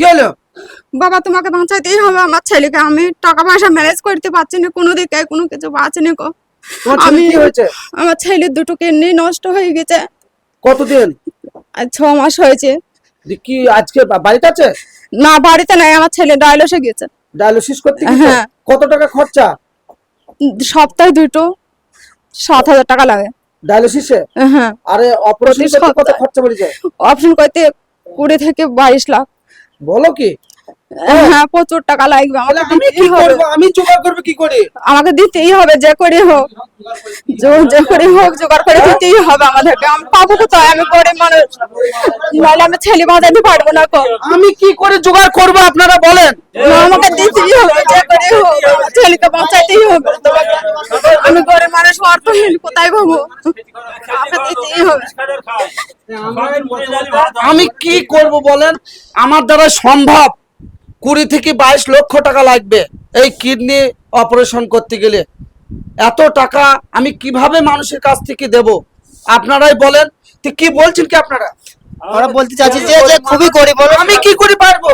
কি হলো? বাবা তোমাকে বাঁচাইতেই হবে আমার ছেলেকে। আমি টাকা পয়সা ম্যানেজ করতে পারছি না কোনো দিকে কোনো কিছু বাঁচনি গো। আমি হয়েছে? আমার ছেলের দুটো কিডনি নষ্ট হয়ে গেছে। কতদিন? ছ মাস হয়েছে। কি আজকে বাড়িতে আছে? না বাড়িতে নাই আমার ছেলে ডায়ালিসে গেছে। ডায়ালিসিস করতে হ্যাঁ। কত টাকা খরচা? সপ্তাহে দুটো সাত হাজার টাকা লাগে। ডায়ালিসিসে হ্যাঁ। আরে অপারেশন কত খরচা পড়ে যায় অপশন করতে কুড়ি থেকে বাইশ লাখ। বলো কি? হ্যাঁ প্রচুর টাকা লাগবে আমাকে আমি কি দিতেই হবে। করব? আমি জোগাড় করব কি করে? আমাকে দিতেই হবে যে করে হোক। যে- করে হোক জোগাড় করে দিতেই হবে আমাদেরকে। আমি পাবো কোথায়? আমি গরিব মানুষ। নাহলে আমি ছেলে বাঁচাতে পারব না আমি কি করে জোগাড় করব আপনারা বলেন? আমাকে দিতেই হবে যে করে হোক। ছেলেকে হবে। তোমাকে আমি মানুষ অর্থহীন কোথায় পাবো? আমি কি করব বলেন? আমার দ্বারা সম্ভব। কুড়ি থেকে বাইশ লক্ষ টাকা লাগবে এই কিডনি অপারেশন করতে গেলে। এত টাকা আমি কীভাবে মানুষের কাছ থেকে দেব? আপনারাই বলেন। কি বলছেন কি আপনারা? আমরা বলতে চাচ্ছি যে যে খুবই গরিব আমি কি করে পারব?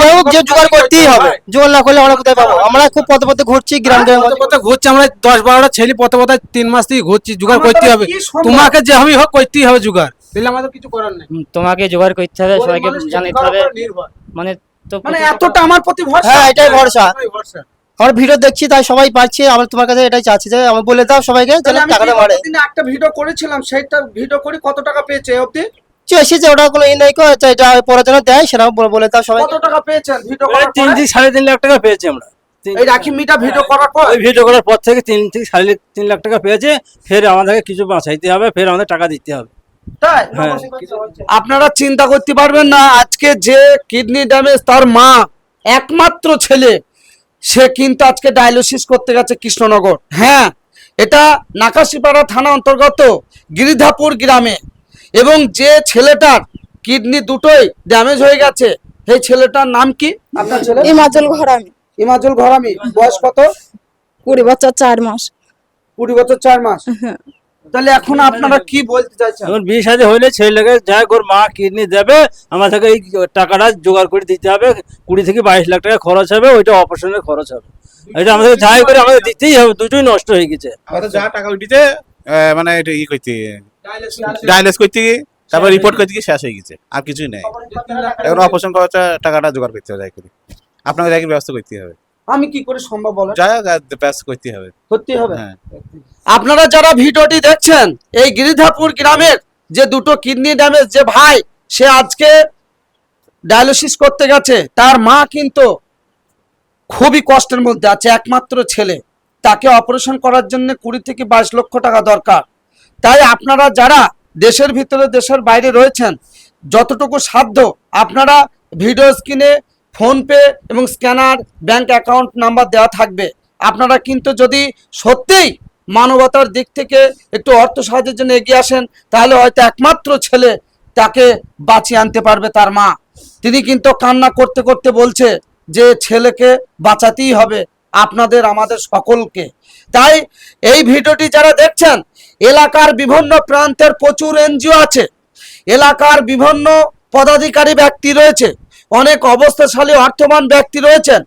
যে হোক যে জোগাড় করতেই হবে। জোগাড় না করলে আমরা কোথায় পাবো? আমরা খুব পথে পথে ঘুরছি গ্রাম গ্রাম পথে পথে ঘুরছি আমরা দশ বারোটা ছেলে পথে পথে তিন মাস থেকে ঘুরছি জোগাড় আমাদের করতে হবে। তোমাকে যে আমি হোক করতেই হবে জোগাড়। আমাদের কিছু করার নেই। তোমাকে জোগাড় করতে হবে সবাইকে জানাতে হবে। মানে তো মানে এতটা আমার প্রতি ভরসা? হ্যাঁ এটাই ভরসা। ভরসা। আমরা ভিডিও দেখছি তাই সবাই পাচ্ছে আমরা তোমার কাছে এটাই চাচ্ছি যে আমি বলে দাও সবাইকে যেন টাকাটা দিনে একটা ভিডিও করেছিলাম সেইটা ভিডিও করে কত টাকা পেয়েছে এই অবধি? যে এসেছে ওটা কোনো ই নাই এটা পরে যেন দেয় সেটা বলে- দাও সবাই। কত টাকা পেয়েছেন ভিডিও করার তিন থেকে সাড়ে তিন লাখ টাকা পেয়েছি আমরা। তিন- এই রাখি মিটা ভিডিও করার পর? ওই ভিডিও করার পর থেকে তিন থেকে সাড়ে তিন লাখ টাকা পেয়েছে ফের আমাদেরকে কিছু বাঁচাইতে হবে ফের আমাদের টাকা দিতে হবে। তাই? হ্যাঁ। আপনারা চিন্তা করতে পারবেন না আজকে যে কিডনি ড্যামেজ তার মা একমাত্র ছেলে সে কিন্তু আজকে ডায়ালিসিস করতে গেছে কৃষ্ণনগর। হ্যাঁ এটা নাকাশিপাড়া থানা অন্তর্গত গিরিধাপুর গ্রামে। এবং যে ছেলেটার কিডনি দুটোই ড্যামেজ হয়ে গেছে সেই ছেলেটার নাম কি? আপনার ছেলে? ইমাজল ঘর আমি ইমাজুল ঘরামি বয়স কত? কুড়ি বছর চার মাস। কুড়ি বছর চার মাস। তাহলে এখন আপনারা কি বলতে চাইছেন? এখন বিয়ে শাদী হইলে ছেলেকে যাই ওর মা কিডনি দেবে আমাদেরকে এই টাকাটা জোগাড় করে দিতে হবে কুড়ি থেকে বাইশ লাখ টাকা খরচ হবে ওইটা অপারেশনের খরচ হবে। এটা আমাদের যাই করে আমাদের দিতেই হবে দুটোই নষ্ট হয়ে গেছে। আমাদের যা টাকা উঠিতে মানে এটা ই করতে ডায়ালিস করতে গিয়ে তারপর রিপোর্ট করতে গিয়ে শেষ হয়ে গেছে। আর কিছুই নেই। এখন অপারেশন খরচা টাকাটা জোগাড় করতে হবে যাই করে আপনাকে যাই ব্যবস্থা করতে হবে। আমি কি করে সম্ভব বলেন? যা ব্যবস্থা করতে হবে। সত্যি হবে? হ্যাঁ। আপনারা যারা ভিডিওটি দেখছেন এই গিরিধাপুর গ্রামের যে দুটো কিডনি ড্যামেজ যে ভাই সে আজকে ডায়ালিসিস করতে গেছে তার মা কিন্তু খুবই কষ্টের মধ্যে আছে একমাত্র ছেলে। তাকে অপারেশন করার জন্য কুড়ি থেকে বাইশ লক্ষ টাকা দরকার। তাই আপনারা যারা দেশের ভিতরে, দেশের বাইরে রয়েছেন, যতটুকু সাধ্য, আপনারা ভিডিও স্ক্রিনে ফোনপে এবং স্ক্যানার ব্যাংক অ্যাকাউন্ট নাম্বার দেওয়া থাকবে। আপনারা কিন্তু যদি সত্যিই মানবতার দিক থেকে একটু অর্থ সাহায্যের জন্য এগিয়ে আসেন, তাহলে হয়তো একমাত্র ছেলে তাকে বাঁচিয়ে আনতে পারবে তার মা। তিনি কিন্তু কান্না করতে করতে বলছে যে ছেলেকে বাঁচাতেই হবে। আপনাদের, আমাদের সকলকে। তাই এই ভিডিওটি যারা দেখছেন, এলাকার বিভিন্ন প্রান্তের প্রচুর এনজিও আছে, এলাকার বিভিন্ন পদাধিকারী ব্যক্তি রয়েছে, অনেক অবস্থাশালী অর্থবান ব্যক্তি রয়েছেন,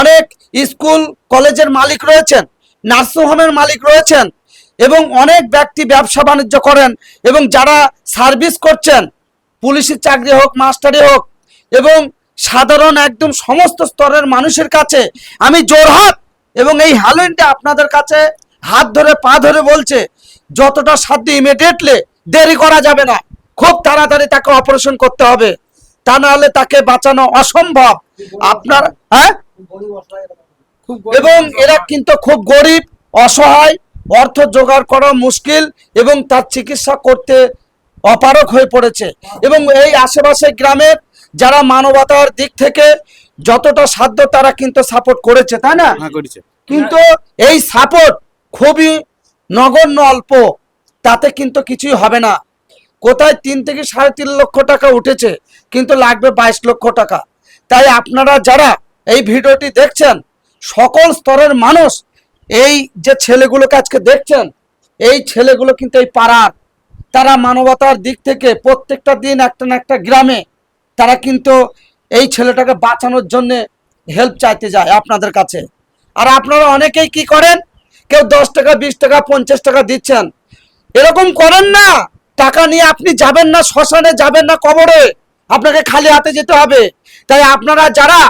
অনেক স্কুল, কলেজের মালিক রয়েছেন, নার্সিংহোমের মালিক রয়েছেন, এবং অনেক ব্যক্তি ব্যবসা বাণিজ্য করেন, এবং যারা সার্ভিস করছেন, পুলিশের চাকরি হোক, মাস্টারি হোক, এবং সাধারণ একদম সমস্ত স্তরের মানুষের কাছে আমি জোরহাট এবং এই হ্যালোইনটা আপনাদের কাছে হাত ধরে, পা ধরে বলছে, যতটা সাধ্য ইমিডিয়েটলি দেরি করা যাবে না। খুব তাড়াতাড়ি তাকে অপারেশন করতে হবে। তা না হলে তাকে বাঁচানো অসম্ভব। আপনার হ্যাঁ? এবং এরা কিন্তু খুব গরিব, অসহায়, অর্থ জোগাড় করা মুশকিল এবং তার চিকিৎসা করতে অপারক হয়ে পড়েছে। এবং এই আশেপাশে গ্রামের যারা মানবতার দিক থেকে যতটা সাধ্য তারা কিন্তু সাপোর্ট করেছে তাই না? হ্যাঁ করেছে। কিন্তু এই সাপোর্ট খুবই নগণ্য অল্প তাতে কিন্তু কিছুই হবে না। কোথায় তিন থেকে সাড়ে তিন লক্ষ টাকা উঠেছে কিন্তু লাগবে বাইশ লক্ষ টাকা। তাই আপনারা যারা এই ভিডিওটি দেখছেন সকল স্তরের মানুষ এই যে ছেলেগুলোকে আজকে দেখছেন এই ছেলেগুলো কিন্তু এই পাড়ার। তারা মানবতার দিক থেকে প্রত্যেকটা দিন একটা না একটা গ্রামে তারা কিন্তু এই ছেলেটাকে বাঁচানোর জন্য হেল্প চাইতে যায় আপনাদের কাছে। আর আপনারা অনেকেই কি করেন? কেউ দশ টাকা, বিশ টাকা, পঞ্চাশ টাকা দিচ্ছেন। এরকম করেন না। টাকা নিয়ে আপনি যাবেন না, শ্মশানে যাবেন না, কবরে। আপনাকে খালি হাতে যেতে হবে। তাই আপনারা যারা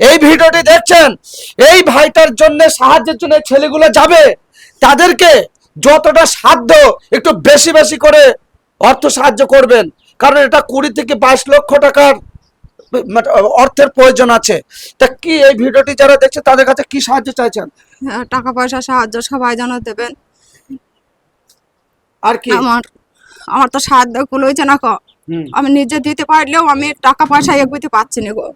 এই ভিডিওটি দেখছেন, এই ভাইটার জন্য, সাহায্যের জন্য ছেলেগুলো যাবে, তাদেরকে যতটা সাধ্য একটু বেশি বেশি করে অর্থ সাহায্য করবেন। কারণ এটা কুড়ি থেকে বাইশ লক্ষ টাকার মানে অর্থের প্রয়োজন আছে। তা কি এই ভিডিওটি যারা দেখছে তাদের কাছে কি সাহায্য চাইছেন? হ্যাঁ, টাকা পয়সা সাহায্য সবাই যেন দেবেন। আর কি? আমার আমার তো সাহায্য কুলোইছে না ক? আমি নিজে দিতে পারলেও আমি টাকা পয়সা এগোতে পারছি না গো।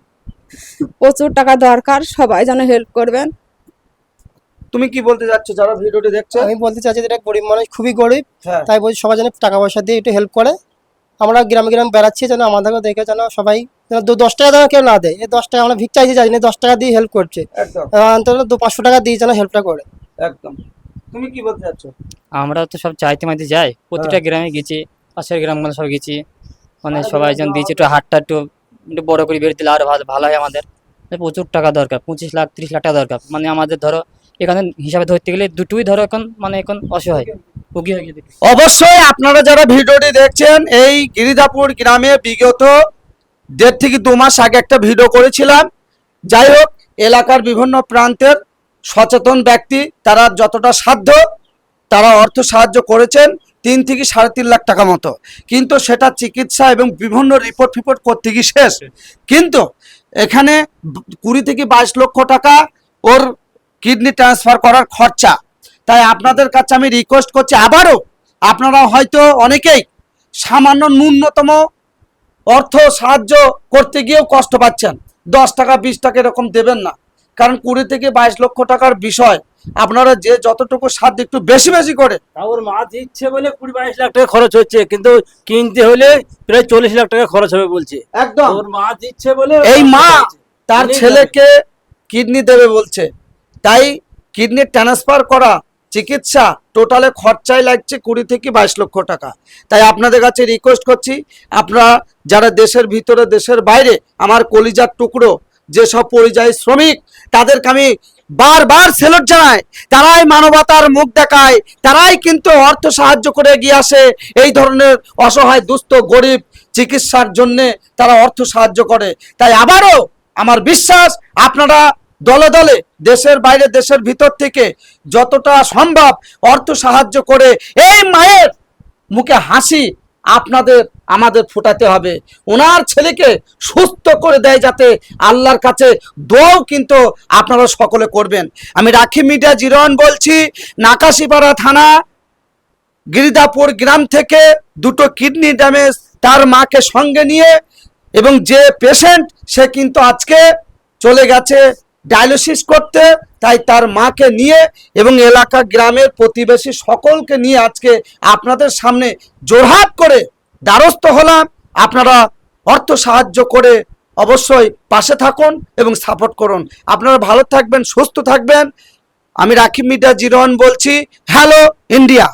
প্রচুর টাকা দরকার সবাই যেন হেল্প করবেন। তুমি কি বলতে যাচ্ছ যারা ভিডিওটি দেখছ? আমি বলতে চাচ্ছি যে এটা গরিব মানুষ খুবই গরিব। হ্যাঁ। তাই বলছি সবাই যেন টাকা পয়সা দিয়ে একটু হেল্প করে। আমরা গ্রামে গ্রামে বেড়াচ্ছি যেন আমাদেরকে দেখে যেন সবাই দু দশ টাকা যেন কেউ না দেয়। এই দশ টাকা আমরা ভিক চাইছি যাই না দশ টাকা দিয়ে হেল্প করছে। অন্তত দু পাঁচশো টাকা দিয়ে যেন হেল্পটা করে। একদম। তুমি কি বলতে চাচ্ছ? আমরা তো সব চাইতে মাইতে যাই। প্রতিটা গ্রামে গেছি পাশের গ্রামগুলো সব গেছি। মানে সবাই যেন দিয়েছে একটু হাটটা একটু একটু বড় করে বের দিলে আরও ভালো ভালো হয় আমাদের। প্রচুর টাকা দরকার পঁচিশ লাখ তিরিশ লাখ টাকা দরকার। মানে আমাদের ধরো এখানে হিসাবে ধরতে গেলে দুটোই ধরো এখন মানে এখন অসহায়। হয়ে অবশ্যই আপনারা যারা ভিডিওটি দেখছেন, এই গিরিধাপুর গ্রামে বিগত দেড় থেকে দু মাস আগে একটা ভিডিও করেছিলাম। যাই হোক, এলাকার বিভিন্ন প্রান্তের সচেতন ব্যক্তি, তারা যতটা সাধ্য, তারা অর্থ সাহায্য করেছেন তিন থেকে সাড়ে তিন লাখ টাকা মতো। কিন্তু সেটা চিকিৎসা এবং বিভিন্ন রিপোর্ট ফিপোর্ট করতে গিয়ে শেষ। কিন্তু এখানে কুড়ি থেকে বাইশ লক্ষ টাকা ওর কিডনি ট্রান্সফার করার খরচা। তাই আপনাদের কাছে আমি রিকোয়েস্ট করছি আবারও আপনারা হয়তো অনেকেই সামান্য ন্যূনতম অর্থ সাহায্য করতে গিয়েও কষ্ট পাচ্ছেন। দশ টাকা বিশ টাকা এরকম দেবেন না। কারণ কুড়ি থেকে বাইশ লক্ষ টাকার বিষয় আপনারা যে যতটুকু সাধ্য একটু বেশি বেশি করে ওর মা দিচ্ছে বলে কুড়ি বাইশ লাখ টাকা খরচ হচ্ছে কিন্তু কিনতে হলে প্রায় চল্লিশ লাখ টাকা খরচ হবে বলছে। একদম। ওর মা দিচ্ছে বলে এই মা তার ছেলেকে কিডনি দেবে বলছে। তাই কিডনি ট্রান্সফার করা চিকিৎসা টোটালে খরচায় লাগছে কুড়ি থেকে বাইশ লক্ষ টাকা। তাই আপনাদের কাছে রিকোয়েস্ট করছি, আপনারা যারা দেশের ভিতরে, দেশের বাইরে আমার কলিজার টুকরো, যেসব পরিযায়ী শ্রমিক, তাদেরকে আমি বারবার সেলট জানাই। তারাই মানবতার মুখ দেখায়, তারাই কিন্তু অর্থ সাহায্য করে এগিয়ে আসে। এই ধরনের অসহায়, দুস্থ, গরিব চিকিৎসার জন্যে তারা অর্থ সাহায্য করে। তাই আবারও আমার বিশ্বাস, আপনারা দলে দলে দেশের বাইরে, দেশের ভিতর থেকে যতটা সম্ভব অর্থ সাহায্য করে এই মায়ের মুখে হাসি আপনাদের, আমাদের ফোটাতে হবে। ওনার ছেলেকে সুস্থ করে দেয় যাতে আল্লাহর কাছে দোয়াও কিন্তু আপনারা সকলে করবেন। আমি রাখি মিডিয়া জিরন বলছি, নাকাশিপাড়া থানা গিরিদাপুর গ্রাম থেকে দুটো কিডনি ড্যামেজ তার মাকে সঙ্গে নিয়ে এবং যে পেশেন্ট সে কিন্তু আজকে চলে গেছে ডায়ালিসিস করতে, তাই তার মাকে নিয়ে এবং এলাকা গ্রামের প্রতিবেশী সকলকে নিয়ে আজকে আপনাদের সামনে জোরহাট করে দ্বারস্থ হলাম। আপনারা অর্থ সাহায্য করে অবশ্যই পাশে থাকুন এবং সাপোর্ট করুন। আপনারা ভালো থাকবেন, সুস্থ থাকবেন। আমি রাখি মিডিয়া জিরোন বলছি, হ্যালো, ইন্ডিয়া।